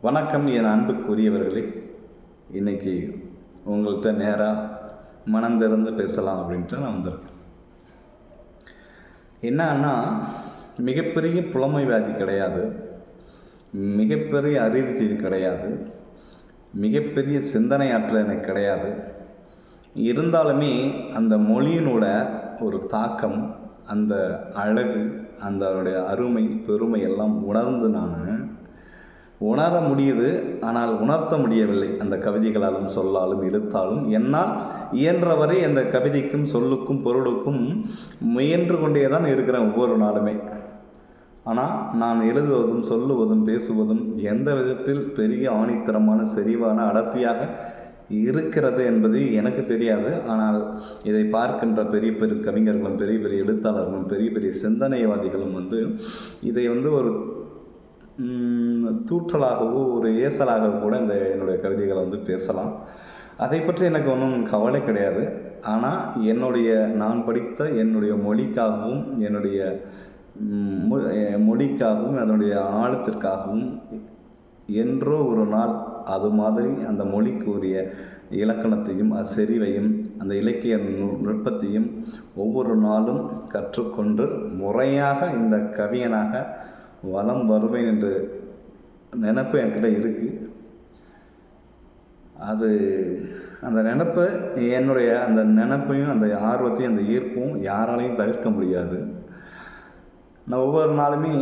வணக்கம் என் அன்புக்குரியவர்களே. இன்றைக்கி உங்கள்கிட்ட நேராக மனம் திறந்து பேசலாம் அப்படின்ட்டு நான் வந்திருக்கேன். என்னன்னா மிகப்பெரிய புலமைவாதி கிடையாது. மிகப்பெரிய அறிவுஜீவி கிடையாது. மிகப்பெரிய சிந்தனை ஆற்றல் எனக்கு கிடையாது. இருந்தாலுமே அந்த மொழியினோட ஒரு தாக்கம் அந்த அழகு அந்த அதனுடைய அருமை பெருமை எல்லாம் உணர்ந்து நான் உணர முடியுது ஆனால் உணர்த்த முடியவில்லை. அந்த கவிதைகளாலும் சொல்லாலும் எழுத்தாலும் என்னால் இயன்றவரை அந்த கவிதைக்கும் சொல்லுக்கும் பொருளுக்கும் முயன்று கொண்டே தான் இருக்கிறேன் ஒவ்வொரு நாளுமே. ஆனால் நான் எழுதுவதும் சொல்லுவதும் பேசுவதும் எந்த விதத்தில் பெரிய ஆணித்தரமான செறிவான அடர்த்தியாக இருக்கிறது என்பது எனக்கு தெரியாது. ஆனால் இதை பார்க்கின்ற பெரிய பெரிய கவிஞர்களும் பெரிய பெரிய எழுத்தாளர்களும் பெரிய பெரிய சிந்தனைவாதிகளும் வந்து இதை வந்து ஒரு தூற்றலாகவோ ஒரு ஏசலாகவோ கூட இந்த என்னுடைய கவிதைகளை வந்து பேசலாம். அதை பற்றி எனக்கு ஒன்றும் கவலை கிடையாது. ஆனால் என்னுடைய நான் படித்த என்னுடைய மொழிக்காகவும் என்னுடைய மொழிக்காகவும் அதனுடைய ஆழத்திற்காகவும் என்றோ ஒரு நாள் அது மாதிரி அந்த மொழிக்குரிய இலக்கணத்தையும் செறிவையும் அந்த இலக்கிய நுட்பத்தையும் ஒவ்வொரு நாளும் கற்றுக்கொண்டு முறையாக இந்த கவியனாக வலம் வருவேன் என்று நினப்பு என்கிட்ட இருக்குது அது அந்த நினப்பை என்னுடைய அந்த நினப்பையும் அந்த ஆர்வத்தையும் அந்த ஈர்ப்பும் யாராலையும் தவிர்க்க முடியாது. நான் ஒவ்வொரு நாளுமே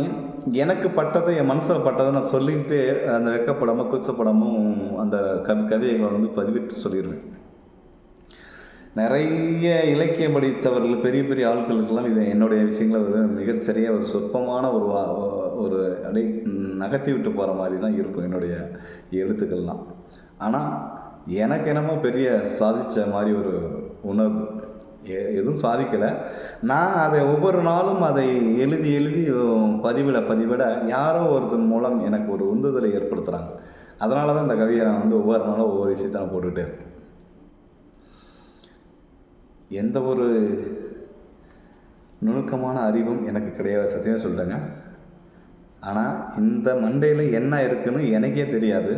எனக்கு பட்டதை என் மனசில் பட்டதை நான் சொல்லிக்கிட்டு அந்த வெக்கப்படமும் கூச்சப்படாமல் அந்த கவி கவிதைகளை வந்து பதிவிட்டு சொல்லிடுவேன். நிறைய இலக்கியம் படித்தவர்கள் பெரிய பெரிய ஆட்களுக்கெல்லாம் இது என்னுடைய விஷயங்களை ஒரு ஒரு சொற்பமான ஒரு வா- ஒரு அடை நகர்த்தி விட்டு போகிற மாதிரி தான் இருக்கும் என்னுடைய எழுத்துக்கள்லாம். ஆனால் எனக்கு என்னமோ பெரிய சாதித்த மாதிரி ஒரு உணர்வு. எ- எதுவும் சாதிக்கலை. நான் அதை ஒவ்வொரு நாளும் அதை எழுதி எழுதி பதிவிட பதிவிட யாரோ ஒருத்தன் மூலம் எனக்கு ஒரு உந்துதலை ஏற்படுத்துகிறாங்க அதனால தான் இந்த கவியை நான் வந்து ஒவ்வொரு நாளும் ஒவ்வொரு விஷயத்தை நான் போட்டுக்கிட்டே இருக்கேன். எந்த ஒரு நுணுக்கமான அறிவும் எனக்கு கிடையாது சத்தியமாக சொல்லிட்டேங்க ஆனால் இந்த மண்டையில் என்ன இருக்குதுன்னு எனக்கே தெரியாது.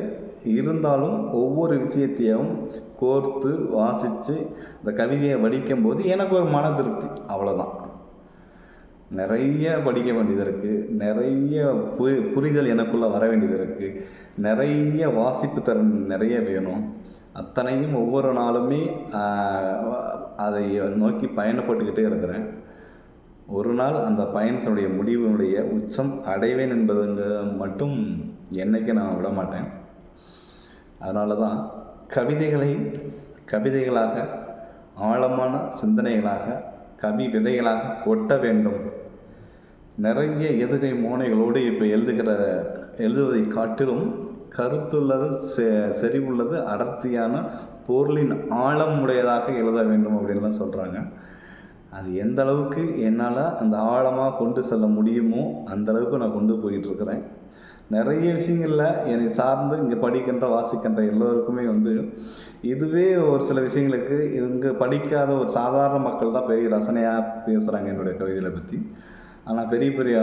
இருந்தாலும் ஒவ்வொரு விஷயத்தையும் கோர்த்து வாசித்து இந்த கவிதையை படிக்கும்போது எனக்கு ஒரு மன திருப்தி. அவ்வளோதான் நிறைய படிக்க வேண்டியது இருக்குது நிறைய பு புரிதல் எனக்குள்ளே வர வேண்டியது இருக்குது நிறைய வாசிப்பு திறன் நிறைய வேணும். அத்தனையும் ஒவ்வொரு நாளுமே அதை நோக்கி பயணப்பட்டுக்கிட்டே இருக்கிறேன். ஒரு நாள் அந்த பயணத்தினுடைய முடிவினுடைய உச்சம் அடைவேன் என்பதுங்க மட்டும் என்னைக்கு நான் விட மாட்டேன். அதனால தான் கவிதைகளை கவிதைகளாக ஆழமான சிந்தனைகளாக கவி விதைகளாக ஒட்ட வேண்டும். நிறைய எதுகை மோனைகளோடு இப்போ எழுதுகிற எழுதுவதை காட்டிலும் கருத்துள்ளது செ- செறிவுள்ளது அடர்த்தியான பொருளின் ஆழம் உடையதாக எழுத வேண்டும் அப்படின்லாம் சொல்கிறாங்க அது எந்த அளவுக்கு என்னால் அந்த ஆழமாக கொண்டு செல்ல முடியுமோ அந்த அளவுக்கு நான் கொண்டு போயிட்டுருக்கிறேன் நிறைய விஷயங்களில் என்னை சார்ந்து இங்கே படிக்கின்ற வாசிக்கின்ற எல்லோருக்குமே வந்து இதுவே ஒரு சில விஷயங்களுக்கு இங்கே படிக்காத ஒரு சாதாரண மக்கள் தான் பெரிய ரசனையாக பேசுகிறாங்க என்னுடைய கவிதைகளை பற்றி ஆனால் பெரிய பெரிய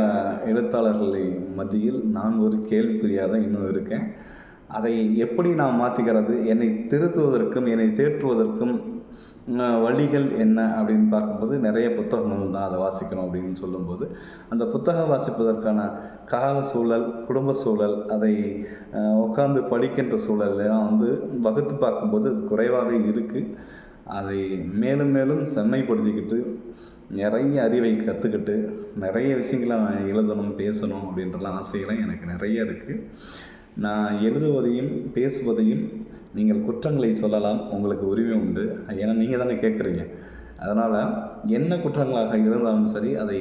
எழுத்தாளர்களை மத்தியில் நான் ஒரு கேள்விக்குறியாக தான் இன்னும் இருக்கேன். அதை எப்படி நான் மாற்றிக்கிறது என்னை திருத்துவதற்கும் என்னை தேற்றுவதற்கும் வழிகள் என்ன அப்படின்னு பார்க்கும்போது நிறைய புத்தகங்கள் தான் அதை வாசிக்கணும் அப்படின்னு சொல்லும்போது அந்த புத்தகம் வாசிப்பதற்கான கால சூழல் குடும்ப சூழல் அதை உட்காந்து படிக்கின்ற சூழல்லாம் வந்து வகுத்து பார்க்கும்போது அது குறைவாகவே இருக்குது அதை மேலும் மேலும் செம்மைப்படுத்திக்கிட்டு நிறைய அறிவை கற்றுக்கிட்டு நிறைய விஷயங்களை எழுதணும் பேசணும் அப்படின்றலாம் ஆசைகள்லாம் எனக்கு நிறைய இருக்குது நான் எழுதுவதையும் பேசுவதையும் நீங்கள் குற்றங்களை சொல்லலாம் உங்களுக்கு உரிமை உண்டு. ஏன்னா நீங்கள் தானே கேட்குறீங்க. அதனால் என்ன குற்றங்களாக இருந்தாலும் சரி அதை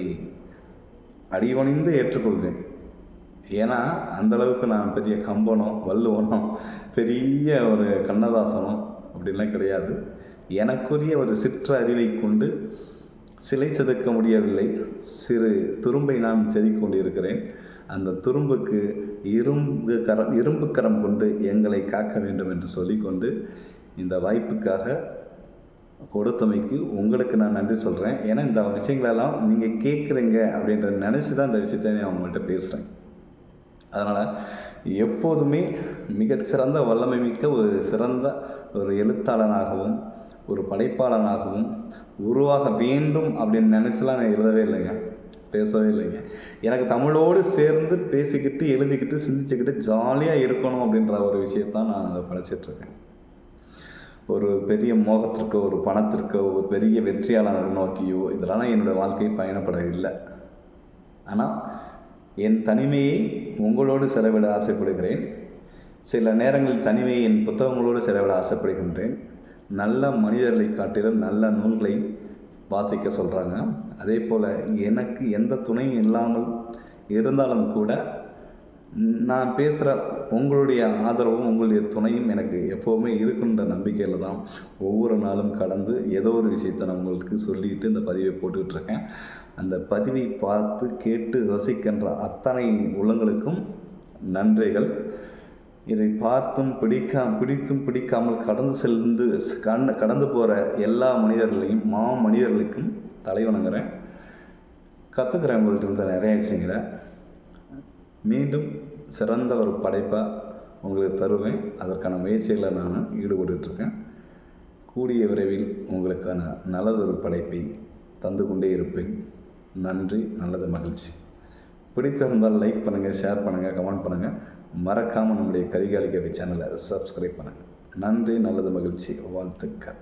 அடிவணிந்து ஏற்றுக்கொள்கிறேன் ஏன்னா அந்தளவுக்கு நான் பெரிய கம்பனோ வள்ளுவனோ பெரிய ஒரு கண்ணதாசனோ அப்படின்லாம் கிடையாது. எனக்குரிய ஒரு சிற்ற அறிவை கொண்டு சிலை செதுக்க முடியவில்லை. சிறு துரும்பை நான் செதுக்கிக் கொண்டிருக்கிறேன் அந்த துரும்புக்கு இரும்பு கரம் இரும்பு கரம் கொண்டு எங்களை காக்க வேண்டும் என்று சொல்லிக்கொண்டு இந்த வாய்ப்புக்காக கொடுத்தமைக்கு உங்களுக்கு நான் நன்றி சொல்கிறேன் ஏன்னா இந்த விஷயங்களெல்லாம் நீங்கள் கேட்குறீங்க அப்படின்ற நினச்சி தான் இந்த விஷயத்த நான் உங்கள்கிட்ட பேசுகிறேன் அதனால் எப்போதுமே மிகச்சிறந்த வல்லமை மிக்க ஒரு சிறந்த ஒரு எழுத்தாளனாகவும் ஒரு படைப்பாளனாகவும் உருவாக வேண்டும் அப்படின்னு நினச்சிலாம் நான் எழுதவே இல்லைங்க. பேசவே இல்லைங்க. எனக்கு தமிழோடு சேர்ந்து பேசிக்கிட்டு எழுதிக்கிட்டு சிந்திச்சுக்கிட்டு ஜாலியாக இருக்கணும் அப்படின்ற ஒரு விஷயத்தான் நான் அதை படைச்சிட்ருக்கேன். ஒரு பெரிய மோகத்திற்கோ ஒரு பணத்திற்கோ ஒரு பெரிய வெற்றியாளர் நோக்கியோ இதெல்லாம் என்னோடய வாழ்க்கை பயணப்பட இல்லை. ஆனால் என் தனிமையை உங்களோடு செலவிட ஆசைப்படுகிறேன். சில நேரங்களில் தனிமையை என் புத்தகங்களோடு செலவிட ஆசைப்படுகின்றேன். நல்ல மனிதர்களை காட்டிலும் நல்ல நூல்களை வாசிக்க சொல்கிறாங்க அதே போல் எனக்கு எந்த துணையும் இல்லாமல் இருந்தாலும் கூட நான் பேசுகிற உங்களுடைய ஆதரவும் உங்களுடைய துணையும் எனக்கு எப்போவுமே இருக்குன்ற நம்பிக்கையில் தான் ஒவ்வொரு நாளும் கடந்து ஏதோ ஒரு விஷயத்தை நான் உங்களுக்கு சொல்லிட்டு இந்த பதிவை போட்டுக்கிட்டு இருக்கேன். அந்த பதிவை பார்த்து கேட்டு ரசிக்கின்ற அத்தனை உள்ளங்களுக்கும் நன்றிகள். இதை பார்த்தும் பிடிக்கா பிடித்தும் பிடிக்காமல் கடந்து செல்ந்து கண் கடந்து போகிற எல்லா மனிதர்களையும் மா மனிதர்களுக்கும் தலை வணங்குறேன். கற்றுக்கிறேன் உங்கள்கிட்ட இருந்த நிறைய விஷயங்களை. மீண்டும் சிறந்த ஒரு படைப்பாக உங்களுக்கு தருவேன். அதற்கான முயற்சிகளை நான் ஈடுபட்டுருக்கேன் கூடிய விரைவில் உங்களுக்கான நல்லதொரு படைப்பை தந்து கொண்டே இருப்பேன். நன்றி நல்லது மகிழ்ச்சி. பிடித்திருந்தால் லைக் பண்ணுங்கள் ஷேர் பண்ணுங்கள் கமெண்ட் பண்ணுங்கள் மறக்காமல் நம்முடைய கரிகாலி சேனலை சப்ஸ்கிரைப் பண்ணுங்கள் நன்றி நல்லது மகிழ்ச்சி. வாழ்த்துக்கள்.